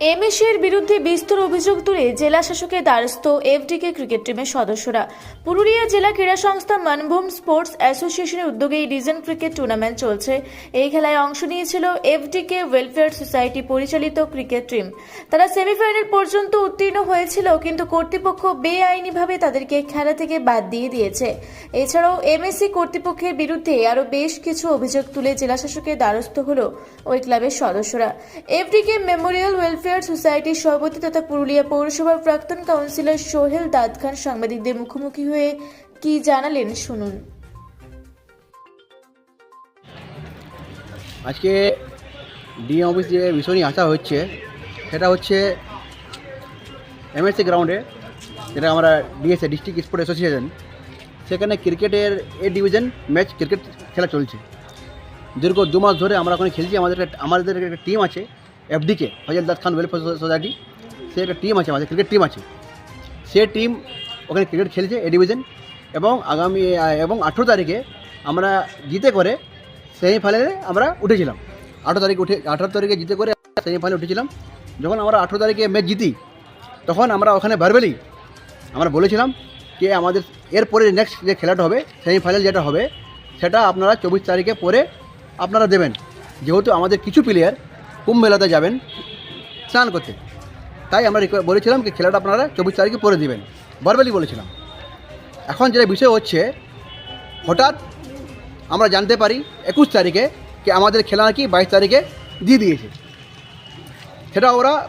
এমএসের বিরুদ্ধে বিস্তর অভিযোগ তুলে জেলা শাসকের দ্বারস্থ এফডিকে ক্রিকেট টিমের সদস্যরা। পুরুলিয়া জেলা ক্রীড়া সংস্থা মানভূম স্পোর্টস অ্যাসোসিয়েশনের উদ্যোগে এই রিজন ক্রিকেট টুর্নামেন্ট চলছে। এই খেলায় অংশ নিয়েছিল এফডিকে ওয়েলফেয়ার সোসাইটি পরিচালিত ক্রিকেট টিম। তারা সেমিফাইনাল পর্যন্ত উত্তীর্ণ হয়েছিল, কিন্তু কর্তৃপক্ষ বেআইনিভাবে তাদেরকে খেলা থেকে বাদ দিয়ে দিয়েছে। এছাড়াও এমএসসি কর্তৃপক্ষের বিরুদ্ধে আরও বেশ কিছু অভিযোগ তুলে জেলা শাসকের দ্বারস্থ হল ওই ক্লাবের সদস্যরা। এফডিকে মেমোরিয়াল ওয়েলফেয়ার সোসাইটির সভাপতি তথা পুরুলিয়া পৌরসভার প্রাক্তন কাউন্সিলর সোহেল দাদ খান সাংবাদিকদের মুখোমুখি হয়ে কি জানালেন শুনুন। আজকে ডিএম অফিস যে বিষয় নিয়ে আসা হচ্ছে, সেটা হচ্ছে এমএসসি গ্রাউন্ডে, যেটা আমরা ডিএসএ ডিস্ট্রিক্ট স্পোর্ট অ্যাসোসিয়েশন, সেখানে ক্রিকেটের এ ডিভিশন ম্যাচ ক্রিকেট খেলা চলছে। দীর্ঘ দু মাস ধরে আমরা ওখানে খেলছি, আমাদের আমাদের একটা টিম আছে এফডিকে ফজলদাস খান ওয়েলফেয়ার সোসাইটি সে একটা টিম আছে আমাদের ক্রিকেট টিম আছে। সে টিম ওখানে ক্রিকেট খেলছে এ ডিভিশন এবং আগামী, এবং আঠেরো তারিখে আমরা জিতে করে সেমিফাইনালে আমরা উঠেছিলাম। আঠেরো তারিখে উঠে, আঠারো তারিখে জিতে করে সেমিফাইনালে উঠেছিলাম। যখন আমরা আঠেরো তারিখে ম্যাচ জিতি, তখন আমরা ওখানে ভার্বেলি আমরা বলেছিলাম যে আমাদের এরপরে নেক্সট যে খেলাটা হবে সেমিফাইনাল যেটা হবে, সেটা আপনারা চব্বিশ তারিখে পরে আপনারা দেবেন। যেহেতু আমাদের কিছু প্লেয়ার কুম্ভ মেলাতে যাবেন, স্নান করতে। তাই আমরা বলেছিলাম কি খেলাটা আপনারা চব্বিশ তারিখে পরে দিবেন। বরবেলি বলেছিলাম। এখন যেটা বিষয় হচ্ছে, হঠাৎ আমরা জানতে পারি একুশ তারিখে কি আমাদের খেলা নাকি বাইশ তারিখে দিয়ে দিয়েছে। সেটা ওরা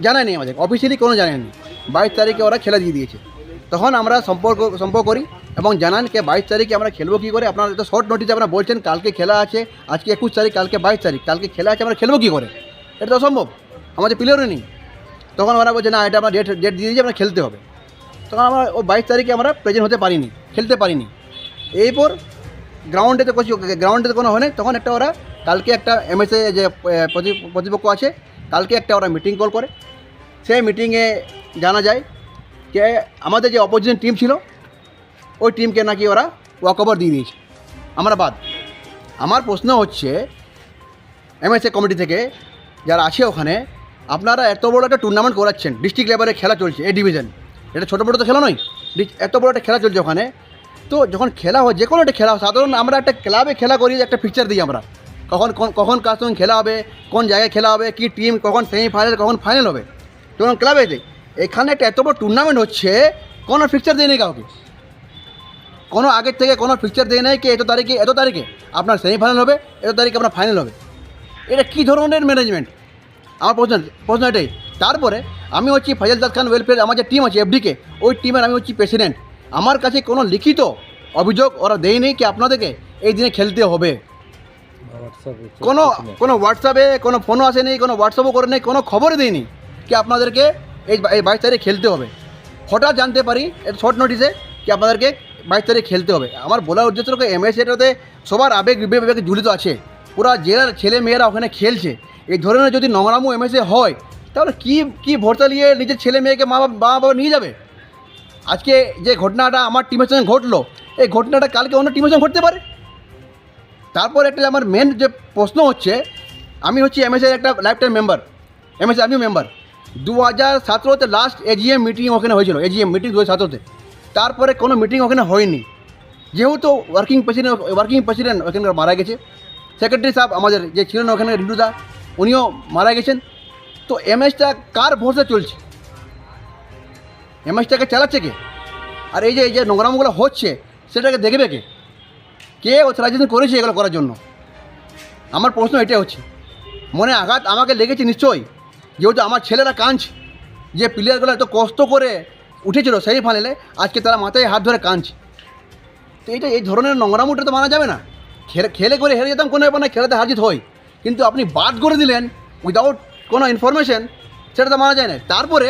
জানায়নি আমাদের। অফিসিয়ালি কোনো জানায়নি। বাইশ তারিখে ওরা খেলা দিয়ে দিয়েছে। তখন আমরা সম্পর্ক সম্পর্ক করি। এবং জানান কে বাইশ তারিখে আমরা খেলব কী করে। আপনারা তো শর্ট নোটিসে আপনারা বলছেন, কালকে খেলা আছে, আজকে একুশ তারিখ, কালকে বাইশ তারিখ, কালকে খেলা আছে, আমরা খেলব কী করে? এটা তো অসম্ভব। আমাদের প্লেয়ারও নেই। তখন ওরা বলছে, না, এটা আমরা ডেট ডেট দিয়ে দিয়েছি, আমরা খেলতে হবে। তখন আমরা ও বাইশ তারিখে আমরা প্রেজেন্ট হতে পারিনি, খেলতে পারিনি। এরপর গ্রাউন্ডে তো কিছু গ্রাউন্ডে তো কোনো হয়নি তখন একটা ওরা, কালকে একটা এমএসএ যে প্রতি- প্রতিপক্ষ আছে, কালকে একটা ওরা মিটিং কল করে। সেই মিটিংয়ে জানা যায় যে, আমাদের যে অপোজিশন টিম ছিল ওই টিমকে নাকি ওরা ওয়াকওভার দিয়ে দিয়েছে। আমরা বাদ। আমার প্রশ্ন হচ্ছে এমএসএ কমিটি থেকে যারা আছে ওখানে, আপনারা এত বড় একটা টুর্নামেন্ট করাচ্ছেন ডিস্ট্রিক্ট লেভেলে খেলা চলছে এ ডিভিশন এটা ছোটো বড়ো তো খেলা নয় এত বড় একটা খেলা চলছে ওখানে। তো যখন খেলা হয় যে কোনো একটা খেলা, সাধারণ আমরা একটা ক্লাবে খেলা করি, একটা পিকচার দিই আমরা। কখন কখন কার সঙ্গে খেলা হবে, কোন জায়গায় খেলা হবে, কি টিম কখন সেমিফাইনাল কখন ফাইনাল হবে। তখন ক্লাবে দিই এখানে একটা এত বড় টুর্নামেন্ট হচ্ছে, কোনো পিকচার দিয়ে কাউকে। কোনো আগের থেকে কোনো পিকচার দিয়ে নেই কি এত তারিখে এত তারিখে? আপনার সেমিফাইনাল হবে, এত তারিখে আপনার ফাইনাল হবে। এটা কী ধরনের ম্যানেজমেন্ট আমার প্রশ্ন প্রশ্ন এটাই। তারপরে আমি হচ্ছি ফজল দাস খান ওয়েলফেয়ার আমার যে টিম আছে এফডিকে ওই টিমের আমি হচ্ছি প্রেসিডেন্ট আমার কাছে কোনো লিখিত অভিযোগ ওরা দেয়নি কি আপনাদেরকে এই দিনে খেলতে হবে। কোনো কোনো হোয়াটসঅ্যাপে কোনো ফোনও আসেনি কোনো হোয়াটসঅ্যাপও করে নেই, কোনো খবরই দেয়নি কি আপনাদেরকে এই এই বাইশ তারিখে খেলতে হবে। হঠাৎ জানতে পারি শর্ট নোটিসে কি আপনাদেরকে বাইশ তারিখ খেলতে হবে। আমার বলার উদ্দেশ্য হলো এমএস এটাতে সবার আবেগ, বিবেক জড়িত আছে। পুরা জেলার ছেলে মেয়েরা ওখানে খেলছে। এই ধরনের যদি নোংরামু এমএসএ হয়, তাহলে কি কি ভরসা নিয়ে নিজের ছেলে মেয়েকে মা বাবা বাবা নিয়ে যাবে? আজকে যে ঘটনাটা আমার টিমের সঙ্গে ঘটলো, এই ঘটনাটা কালকে অন্য টিমের সঙ্গে ঘটতে পারে? তারপর একটা আমার মেন যে প্রশ্ন হচ্ছে, আমি হচ্ছি এমএসের একটা লাইফ টাইম মেম্বার এমএস আমিও মেম্বার দু হাজার সতেরোতে লাস্ট এজিএম মিটিং ওখানে হয়েছিল এজিএম মিটিং দু হাজার সতেরোতে। তারপরে কোনো মিটিং ওখানে হয়নি। যেহেতু ওয়ার্কিং প্রেসিডেন্ট ওয়ার্কিং প্রেসিডেন্ট ওখানকার মারা গেছে। সেক্রেটারি সাহেব আমাদের যে ছিলেন ওখানে রিন্টুদা উনিও মারা গেছেন। তো এমএসটা কার ভরসা চলছে? এমএসটাকে চালাচ্ছে কে? আর এই যে এই যে নোংরামগুলো হচ্ছে, সেটাকে দেখবে কে? কে অথরাইজেশন করেছে এগুলো করার জন্য? আমার প্রশ্ন এটাই হচ্ছে। মনে আঘাত আমাকে লেগেছে নিশ্চয়ই। যেহেতু আমার ছেলেরা কাঁদছে, যে প্লেয়ারগুলো এত কষ্ট করে উঠেছিল সেই ফাইনালে আজকে তারা মাথায় হাত ধরে কাঁদছে। তো এটা এই ধরনের নোংরা নোংরামুটা তো মানা যাবে না। খেলে খেলে করে হেরে যেতাম কোনো ব্যাপার না, খেলাতে হাজিত হয় কিন্তু আপনি বাদ করে দিলেন উইদাউট কোনো ইনফরমেশন সেটা তো মানা যায় না। তারপরে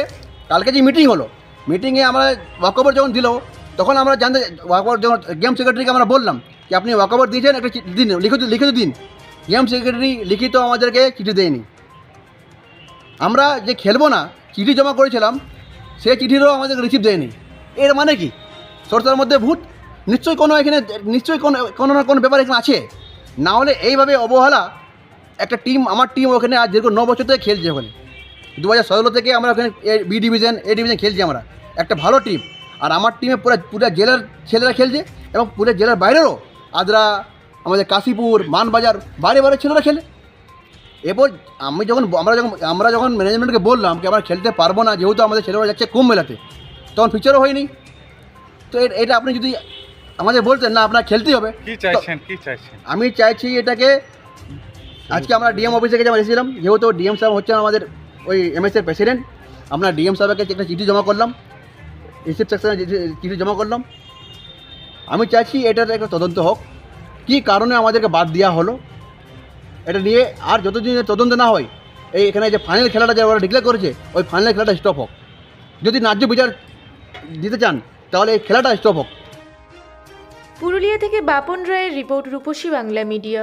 কালকে যে মিটিং হলো মিটিংয়ে আমরা ওয়াকওভার যখন দিল, তখন আমরা জানতে ওয়াকওভার যখন গেম সেক্রেটারিকে আমরা বললাম যে, আপনি ওয়াকওভার দিয়েছেন একটা দিন, লিখিত লিখিত দিন। গেম সেক্রেটারি লিখিত আমাদেরকে চিঠি দেয়নি। আমরা যে খেলব না, চিঠি জমা করেছিলাম সে চিঠিরও আমাদের রিসিভ দেয়নি। এর মানে কি? সরকারের মধ্যে ভূত? নিশ্চয়ই কোনো এখানে নিশ্চয়ই কোনো কোনো না কোনো ব্যাপার এখানে আছে। না হলে এইভাবে অবহেলা একটা টিম আমার টিম ওখানে আজ দীর্ঘ ন বছর থেকে খেলছে ওখানে। দু হাজার সতেরো থেকে আমরা ওখানে বি ডিভিশন এ ডিভিশন খেলছি আমরা। একটা ভালো টিম আর আমার টিমে পুরো পুরো জেলার ছেলেরা খেলছে এবং পুরো জেলার বাইরেরও। আদ্রা, আমাদের কাশীপুর, মানবাজার বাইরে বাইরে ছেলেরা খেলে। এরপর আমি যখন আমরা যখন আমরা যখন ম্যানেজমেন্টকে বললাম কি আমরা খেলতে পারব না যেহেতু আমাদের ছেলেরা যাচ্ছে কুম্ভ মেলাতে তখন ফিচারও হয়নি। তো এটা আপনি যদি আমাদের বলতেন না আপনার খেলতেই হবে। কি চাইছেন কি চাইছেন? আমি চাইছি এটাকে আজকে আমরা ডিএম অফিসে গেছে আমরা এসেছিলাম যেহেতু ডিএম সাহেব হচ্ছে আমাদের ওই এম এমএসের প্রেসিডেন্ট আমরা ডিএম সাহেবকে একটা চিঠি জমা করলাম রিসিপ সেকশনে চিঠি জমা করলাম। আমি চাইছি এটার একটা তদন্ত হোক। কী কারণে আমাদেরকে বাদ দেওয়া হলো? এটা নিয়ে আর যতদিন তদন্ত না হয়, এই এখানে যে ফাইনাল খেলাটা যে ওরা ডিক্লেয়ার করেছে, ওই ফাইনাল খেলাটা স্টপ হোক। যদি ন্যায্য বিচার দিতে চান, তাহলে এই খেলাটা স্টপ হোক। পুরুলিয়া থেকে বাপন রায়ের রিপোর্ট রূপসী বাংলা মিডিয়া।